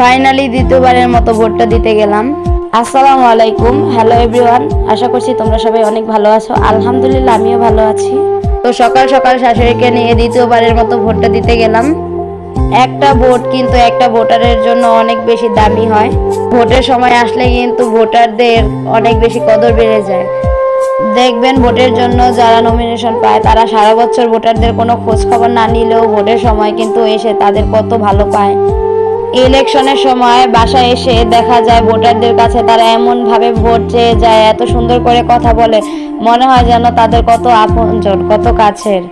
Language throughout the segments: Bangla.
ফাইনালি দ্বিতীয়বারের মতো ভোটটা দিতে গেলাম। আসসালামু আলাইকুম। হ্যালো এভরিওয়ান আশা করছি তোমরা সবাই অনেক ভালো আছো। আলহামদুলিল্লাহ, আমিও ভালো আছি। তো সকাল সকাল শাশুড়িকে নিয়ে দ্বিতীয়বারের মতো ভোটটা দিতে গেলাম। একটা ভোট কিন্তু একটা ভোটারের জন্য অনেক বেশি দামি হয়। ভোটের সময় আসলে কিন্তু ভোটারদের অনেক বেশি কদর বেড়ে যায়। দেখবেন ভোটের জন্য যারা নমিনেশন পায়, তারা সারা বছর ভোটারদের কোনো খোঁজ খবর না নিলেও ভোটের সময় কিন্তু এসে তাদের কত ভালো পায়। ইলেকশনের সময় বাসায় এসে দেখা যায় ভোটারদের কাছে তারা এমন ভাবে ভোট চেয়ে যায়, এত সুন্দর করে কথা বলে। মনে হয় যেন তাদের কত আপনজন, কত কাছের।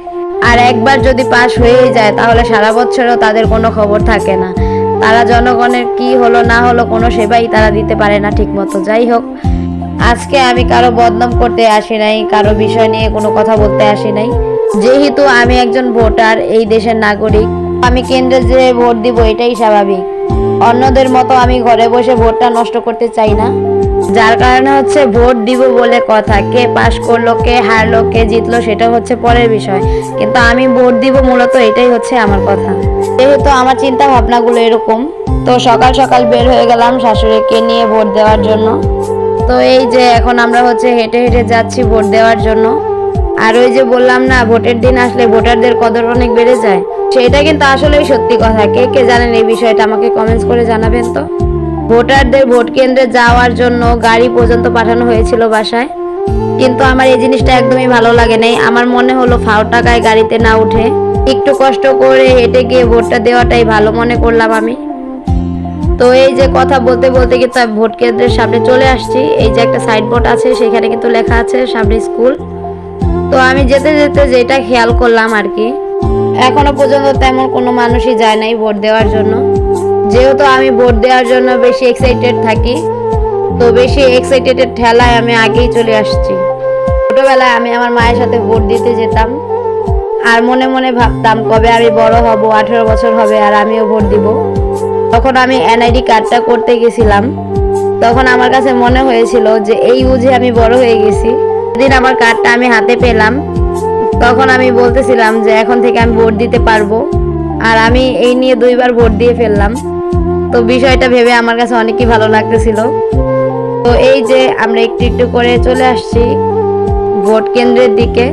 আর একবার যদি পাশ হয়েই যায়, তাহলে সারা বছরও তাদের কোনো খবর থাকে না। তারা জনগণের কি হলো, না হলো, কোনো সেবাই তারা দিতে পারে না ঠিকমতো। যাই হোক, আজকে আমি কারও বদনাম করতে আসি নাই, কারও বিষয় নিয়ে কোনো কথা বলতে আসি নাই। যেহেতু আমি একজন ভোটার, এই দেশের নাগরিক, আমি কেন্দ্রে যে ভোট দিব, এটাই স্বাভাবিক। অন্যদের মতো আমি ঘরে বসে ভোটটা নষ্ট করতে চাই না। যার কারণে হচ্ছে ভোট দিব বলে কথা, কে পাশ করল, কে হারলো, কে জিতলো সেটা হচ্ছে পরের বিষয়। কিন্তু আমি ভোট দিব মূলত এটাই হচ্ছে আমার কথা। যেহেতু আমার চিন্তা ভাবনাগুলো এরকম, তো সকাল সকাল বের হয়ে গেলাম শাশুড়িকে নিয়ে ভোট দেওয়ার জন্য। তো এই যে এখন আমরা হচ্ছে হেঁটে হেঁটে যাচ্ছি ভোট দেওয়ার জন্য। আর ওই যে বললাম না, ভোটের দিন আসলে ভোটারদের কদর অনেক বেড়ে যায়। সেটা কিন্তু আসলেই সত্যি কথা। কে কে জানেন এই বিষয়টা? আমাকে কমেন্টস করে জানাবেন তো। ভোটারদের ভোট কেন্দ্রে যাওয়ার জন্য গাড়ি পর্যন্ত পাঠানো হয়েছিল বাসায়। কিন্তু আমার এই জিনিসটা একদমই ভালো লাগে নাই। আমার মনে হলো ফাও টাকায় গাড়িতে না উঠে একটু কষ্ট করে হেঁটে গিয়ে ভোটটা দেওয়াটাই ভালো মনে করলাম আমি। তো এই যে কথা বলতে বলতে কিন্তু ভোট কেন্দ্রের সামনে চলে আসছি। এই যে একটা সাইড বোর্ড আছে, সেখানে কিন্তু লেখা আছে, সামনে স্কুল। তো আমি যেতে যেতে যেটা খেয়াল করলাম আর কি এখনও পর্যন্ত তেমন কোনো মানুষই যায় নাই ভোট দেওয়ার জন্য। যেহেতু আমি ভোট দেওয়ার জন্য বেশি এক্সাইটেড থাকি, তো বেশি এক্সাইটেডের ঠেলায় আমি আগেই চলে আসছি। ছোটবেলায় আমি আমার মায়ের সাথে ভোট দিতে যেতাম, আর মনে মনে ভাবতাম কবে আমি বড় হব, আঠেরো বছর হবে আর আমিও ভোট দিব। তখন আমি এনআইডি কার্ডটা করতে গেছিলাম। তখন আমার কাছে মনে হয়েছিল যে এই বুঝে আমি বড় হয়ে গেছি। সেদিন আমার কার্ডটা আমি হাতে পেলাম। তখন আমি বলতেছিলাম যে এখন থেকে আমি ভোট দিতে পারব। আর আমি এই নিয়ে দুইবার ভোট দিয়ে ফেললাম। তো বিষয়টা ভেবে আমার কাছে অনেকই ভালো লাগতেছিল। তো এই যে আমরা একটু একটু করে চলে আসছি ভোট কেন্দ্রের দিকে।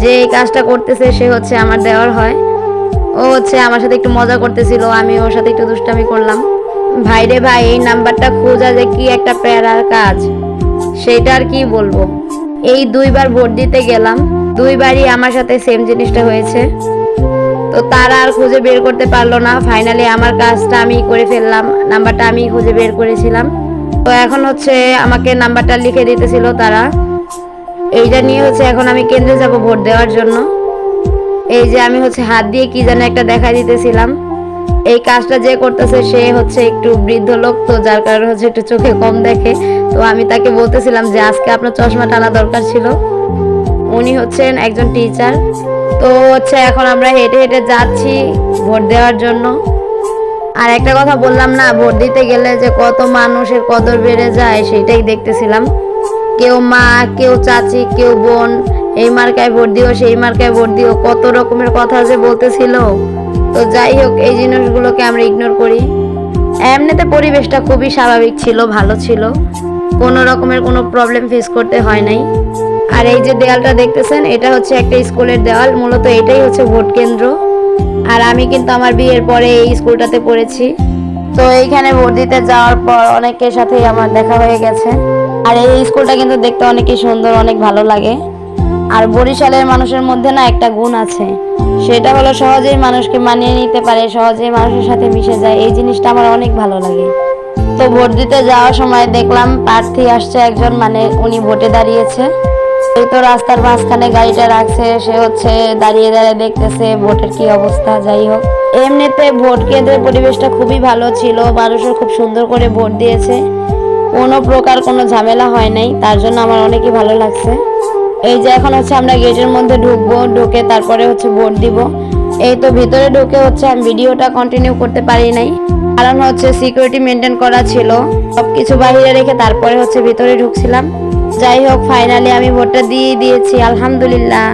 যে এই কাজটা করতেছে সে হচ্ছে আমার দেওয়ার হয়। ও হচ্ছে আমার সাথে একটু মজা করতেছিল, আমি ওর সাথে একটু দুষ্টামি করলাম। ভাই রে ভাই, এই নাম্বারটা খোঁজা যে কি একটা প্যারার কাজ, সেটা আর কি বলব? এই দুইবার ভোট দিতে গেলাম, দুইবারই আমার সাথে সেম জিনিসটা হয়েছে। তো তারা আর খুঁজে বের করতে পারল না ফাইনালি আমার কাজটা আমি করে ফেললাম, নাম্বারটা আমি খুঁজে বের করেছিলাম। তো এখন হচ্ছে আমাকে নাম্বারটা লিখে দিতেছিল তারা। এইটা নিয়ে হচ্ছে এখন আমি কেন্দ্রে যাব ভোট দেওয়ার জন্য। এই যে আমি হচ্ছে হাত দিয়ে কি যেন একটা দেখা দিতেছিলাম। এই কাজটা যে করতেছে সে হচ্ছে একটু বৃদ্ধ লোক, তো যার কারণে হচ্ছে একটু চোখে কম দেখে। তো আমি তাকে বলতেছিলাম যে আজকে আপনার চশমা টানা দরকার ছিল। উনি হচ্ছেন একজন টিচার। তো হচ্ছে এখন আমরা হেঁটে হেঁটে যাচ্ছি ভোট দেওয়ার জন্য। আর একটা কথা বললাম না, ভোট দিতে গেলে যে কত মানুষের কদর বেড়ে যায় সেটাই দেখতেছিলাম। কেউ মা, কেউ চাচি, কেউ বোন, এই মার্কায় ভোট দিও, সেই মার্কায় ভোট দিও, কত রকমের কথা যে বলতেছিল। তো যাই হোক, এই জিনিসগুলোকে আমরা ইগনোর করি। এমনিতে পরিবেশটা খুবই স্বাভাবিক ছিল, ভালো ছিল। কোনো রকমের কোনো প্রবলেম ফেস করতে হয় নাই। আর এই যে দেয়ালটা দেখতেছেন, এটা হচ্ছে একটা স্কুলের দেওয়াল মূলত এটাই হচ্ছে ভোট কেন্দ্র। আর আমি কিন্তু আমার বিয়ের পরে এই স্কুলটাতে পড়েছি। তো এইখানে ভোট দিতে যাওয়ার পর অনেকের সাথেই আমার দেখা হয়ে গেছে। আর এই স্কুলটা কিন্তু দেখতে অনেকই সুন্দর, অনেক ভালো লাগে। আর বরিশালের মানুষের মধ্যে না একটা গুণ আছে। সেটা হলো সহজেই মানুষকে মানিয়ে নিতে পারে, সহজেই মানুষের সাথে মিশে যায়। এই জিনিসটা আমার অনেক ভালো লাগে। তো ভোট দিতে যাওয়ার সময় দেখলাম প্রার্থী আসছে একজন মানে উনি ভোটে দাঁড়িয়েছে। এই তো রাস্তার মাঝখানে গাড়িটা রাখছে, সে হচ্ছে দাঁড়িয়ে দাঁড়িয়ে দেখতেছে ভোটের কি অবস্থা, যাই হোক। এমনিতে ভোট কেন্দ্রের পরিবেশটা খুবই ভালো ছিল, মানুষও খুব সুন্দর করে ভোট দিয়েছে। কোনো প্রকার কোনো ঝামেলা হয় নাই, তার জন্য আমার অনেকই ভালো লাগছে। এই যে এখন হচ্ছে আমরা গেটের মধ্যে ঢুকবো, ঢুকে তারপরে হচ্ছে ভোট দিব। এই তো ভিতরে ঢুকে হচ্ছে আমি ভিডিওটা কন্টিনিউ করতে পারি নাই। কারণ হচ্ছে সিকিউরিটি মেনটেন করা ছিল সব কিছু বাইরে রেখে তারপরে হচ্ছে ভিতরে ঢুকছিলাম। যাই হোক ফাইনালি আমি ভোটটা দিয়ে দিয়েছি, আলহামদুলিল্লাহ।